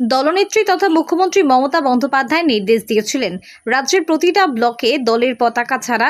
দলনেত্রী তথা মুখ্যমন্ত্রী মমতা বন্দ্যোপাধ্যায় নির্দেশ দিয়েছিলেন, রাজ্যের প্রতিটা ব্লকে দলের পতাকা ছাড়া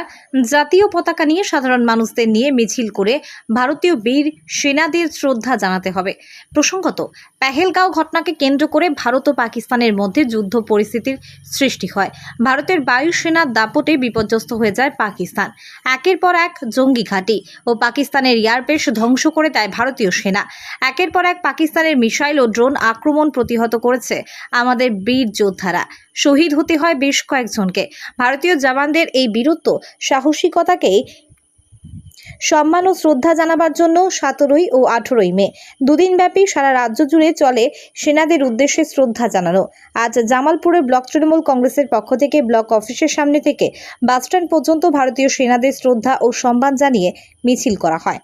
জাতীয় পতাকা নিয়ে সাধারণ মানুষদের নিয়ে মিছিল করে ভারতীয় বীর সেনাদের শ্রদ্ধা জানাতে হবে। প্রসঙ্গত, পেহেলগাঁও ঘটনাকে কেন্দ্র করে ভারত ও পাকিস্তানের মধ্যে যুদ্ধ পরিস্থিতির সৃষ্টি হয়। ভারতের বায়ুসেনার দাপটে বিপর্যস্ত হয়ে যায় পাকিস্তান। একের পর এক জঙ্গি ঘাঁটি ও পাকিস্তানের এয়ারবেস ধ্বংস করে দেয় ভারতীয় সেনা। একের পর এক পাকিস্তানের মিসাইল ও ড্রোন আক্রমণ প্রতিহত করেছে আমাদের বীর যোদ্ধারা। শহীদ হতে হয় বেশ কয়েকজনকে। ভারতীয় জওয়ানদের এই বীরত্ব, সাহসিকতাকেই সম্মান ও শ্রদ্ধা জানাবার জন্য সতেরোই ও আঠেরোই মে, দুদিনব্যাপী সারা রাজ্য জুড়ে চলে সেনাদের উদ্দেশ্যে শ্রদ্ধা জানানো। আজ জামালপুরে ব্লক তৃণমূল কংগ্রেসের পক্ষ থেকে ব্লক অফিসের সামনে থেকে বাসস্ট্যান্ড পর্যন্ত ভারতীয় সেনাদের শ্রদ্ধা ও সম্মান জানিয়ে মিছিল করা হয়।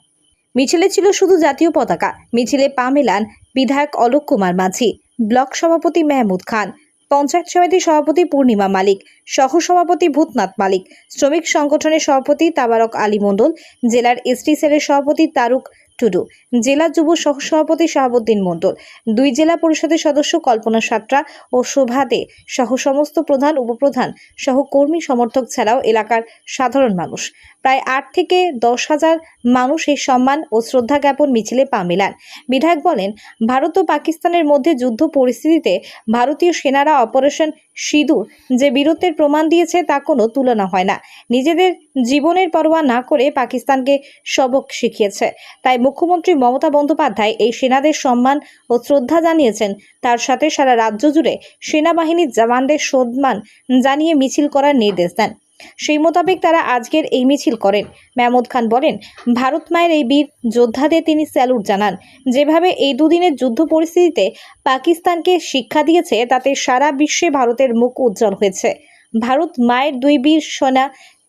মিছিলে ছিল শুধু জাতীয় পতাকা। মিছিলে পা মেলান বিধায়ক অলোক কুমার মাঝি। ব্লক সভাপতি মেহমুদ খান, পঞ্চায়েত সমিতির সভাপতি পূর্ণিমা মালিক সহ সভাপতি ভূতনাথ মালিক, শ্রমিক সংগঠনের সভাপতি তাবারক আলী মণ্ডল, জেলার এসটি সেলের সভাপতি তারুক টুডু। জেলা যুব সহসভাপতি শাহাবুদ্দিন মণ্ডল, দুই জেলা পরিষদের সদস্য কল্পনা সাট্রা ও শোভা দে, সহ সমস্ত প্রধান, উপপ্রধান সহ কর্মী সমর্থক ছাড়াও এলাকার সাধারণ মানুষ। প্রায় আট থেকে দশ হাজার মানুষ এই সম্মান ও শ্রদ্ধা জ্ঞাপন মিছিলে পা মেলান। বিধায়ক বলেন, ভারত ও পাকিস্তানের মধ্যে যুদ্ধ পরিস্থিতিতে ভারতীয় সেনারা অপারেশন সিঁদুর যে বীরত্বের প্রমাণ দিয়েছে তা কোনো তুলনা হয় না। নিজেদের জীবনের পরোয়া না করে পাকিস্তানকে সবক শিখিয়েছে। তাই মুখ্যমন্ত্রী মমতা বন্দ্যোপাধ্যায় এই সেনাদের সম্মান ও শ্রদ্ধা জানিয়েছেন। তার সাথে সারা রাজ্য জুড়ে সেনাবাহিনীর জওয়ানদের সম্মান জানিয়ে মিছিল করার নির্দেশ দেন। সেই মোতাবেক তারা আজকের এই মিছিল করেন। মেহমুদ খান বলেন, ভারত মায়ের এই বীর যোদ্ধাদের তিনি স্যালুট জানান। যেভাবে এই দুদিনের যুদ্ধ পরিস্থিতিতে পাকিস্তানকে শিক্ষা দিয়েছে, তাতে সারা বিশ্বে ভারতের মুখ উজ্জ্বল হয়েছে। ভারত মায়ের দুই বীর সেনা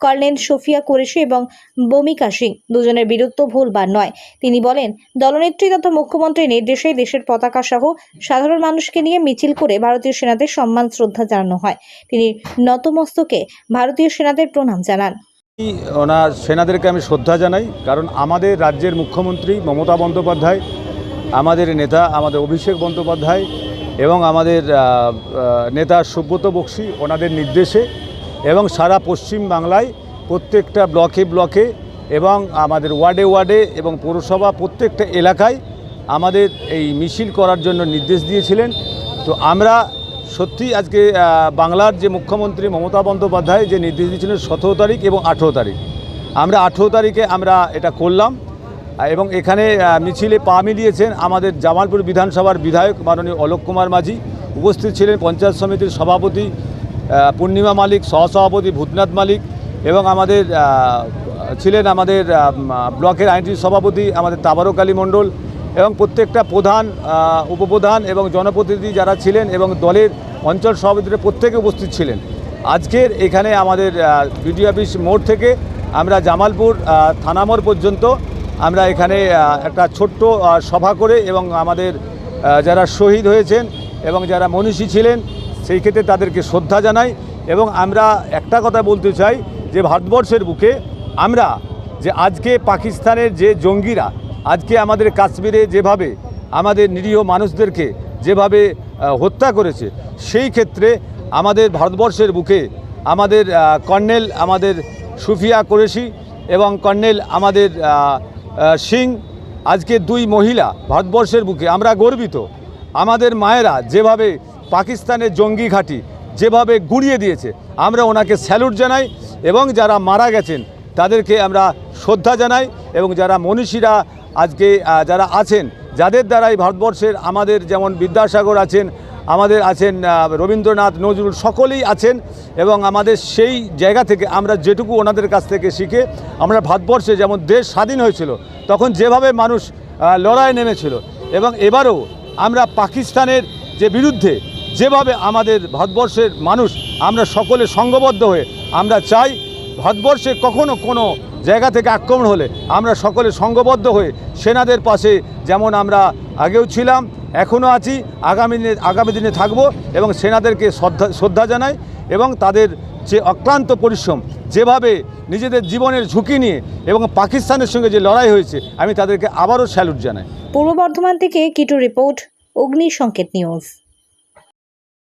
কর্নেল সোফিয়া কুরেশি এবং বমিকা সিং। দুজনের বীরত্ব ভুলবার নয়। তিনি বলেন, দলনেত্রী তথা মুখ্যমন্ত্রীর নির্দেশে দেশের পতাকা সহ সাধারণ মানুষকে নিয়ে মিছিল করে ভারতীয় সেনাদের সম্মান, শ্রদ্ধা জানানো হয়। তিনি নতমস্তকে ভারতীয় সেনাদের প্রণাম জানান। ওনার সেনাদেরকে আমি শ্রদ্ধা জানাই, কারণ আমাদের রাজ্যের মুখ্যমন্ত্রী মমতা বন্দ্যোপাধ্যায়, আমাদের নেতা, আমাদের অভিষেক বন্দ্যোপাধ্যায় এবং আমাদের নেতা সুব্রত বক্সি, ওনাদের নির্দেশে এবং সারা পশ্চিম বাংলায় প্রত্যেকটা ব্লকে ব্লকে এবং আমাদের ওয়ার্ডে ওয়ার্ডে এবং পৌরসভা প্রত্যেকটা এলাকায় আমাদের এই মিছিল করার জন্য নির্দেশ দিয়েছিলেন। তো আমরা সত্যি আজকে বাংলার যে মুখ্যমন্ত্রী মমতা বন্দ্যোপাধ্যায় যে নির্দেশ দিয়েছিলেন সতেরো তারিখ এবং আঠেরো তারিখ। আমরা আঠেরো তারিখে আমরা এটা করলাম এবং এখানে মিছিলে পা মিলিয়েছেন আমাদের জামালপুর বিধানসভার বিধায়ক মাননীয় অলোক কুমার মাঝি। উপস্থিত ছিলেন পঞ্চায়েত সমিতির সভাপতি পূর্ণিমা মালিক সহসভাপতি ভূতনাথ মালিক এবং আমাদের ছিলেন আমাদের ব্লকের আইনটি সভাপতি আমাদের তাবারক আলী মণ্ডল এবং প্রত্যেকটা প্রধান উপপ্রধান এবং জনপ্রতিনিধি যারা ছিলেন এবং দলের অঞ্চল সভাপতিরা প্রত্যেকে উপস্থিত ছিলেন। আজকের এখানে আমাদের বিডিও অফিস মোড় থেকে আমরা জামালপুর আহ, থানা মোড় পর্যন্ত আমরা এখানে একটা ছোট্ট সভা করে এবং আমাদের যারা শহীদ হয়েছেন এবং যারা মনীষী ছিলেন সেই ক্ষেত্রে তাদেরকে শ্রদ্ধা জানাই এবং আমরা একটা কথা বলতে চাই যে ভারতবর্ষের বুকে আমরা যে আজকে পাকিস্তানের যে জঙ্গিরা, আজকে আমাদের কাশ্মীরে যেভাবে আমাদের নিরীহ মানুষদেরকে যেভাবে হত্যা করেছে, সেই ক্ষেত্রে আমাদের ভারতবর্ষের বুকে আমাদের কর্নেল আমাদের সুফিয়া কোরেশি এবং কর্নেল আমাদের সিং, আজকে দুই মহিলা ভারতবর্ষের বুকে আমরা গর্বিত। আমাদের মায়েরা যেভাবে পাকিস্তানের জঙ্গি ঘাঁটি যেভাবে গুড়িয়ে দিয়েছে, আমরা ওনাকে স্যালুট জানাই এবং যারা মারা গেছেন, তাদেরকে আমরা শ্রদ্ধা জানাই এবং যারা মনীষীরা আজকে যারা আছেন, যাদের দ্বারাই ভারতবর্ষের আমাদের যেমন বিদ্যাসাগর আছেন, আমাদের আছেন রবীন্দ্রনাথ, নজরুল, সকলেই আছেন এবং আমাদের সেই জায়গা থেকে আমরা যেটুকু ওনাদের কাছ থেকে শিখে, আমরা ভারতবর্ষে যেমন দেশ স্বাধীন হয়েছিল, তখন যেভাবে মানুষ লড়াই নেমেছিল এবং এবারও আমরা পাকিস্তানের যে বিরুদ্ধে যেভাবে আমাদের ভারতবর্ষের মানুষ, আমরা সকলে সঙ্গবদ্ধ হয়ে, আমরা চাই ভারতবর্ষে কখনো কোনো জায়গা থেকে আক্রমণ হলে আমরা সকলে সঙ্গবদ্ধ হয়ে সেনাদের পাশে, যেমন আমরা আগেও ছিলাম, এখনও আছি, আগামী দিনে আগামী দিনে থাকব এবং সেনাদেরকে শ্রদ্ধা শ্রদ্ধা জানাই এবং তাদের যে অক্লান্ত পরিশ্রম, যেভাবে নিজেদের জীবনের ঝুঁকি নিয়ে এবং পাকিস্তানের সঙ্গে যে লড়াই হয়েছে, আমি তাদেরকে আবারও স্যালুট জানাই। পূর্ব বর্ধমান থেকে কিটু রিপোর্ট অগ্নি সংকেত নিউজ।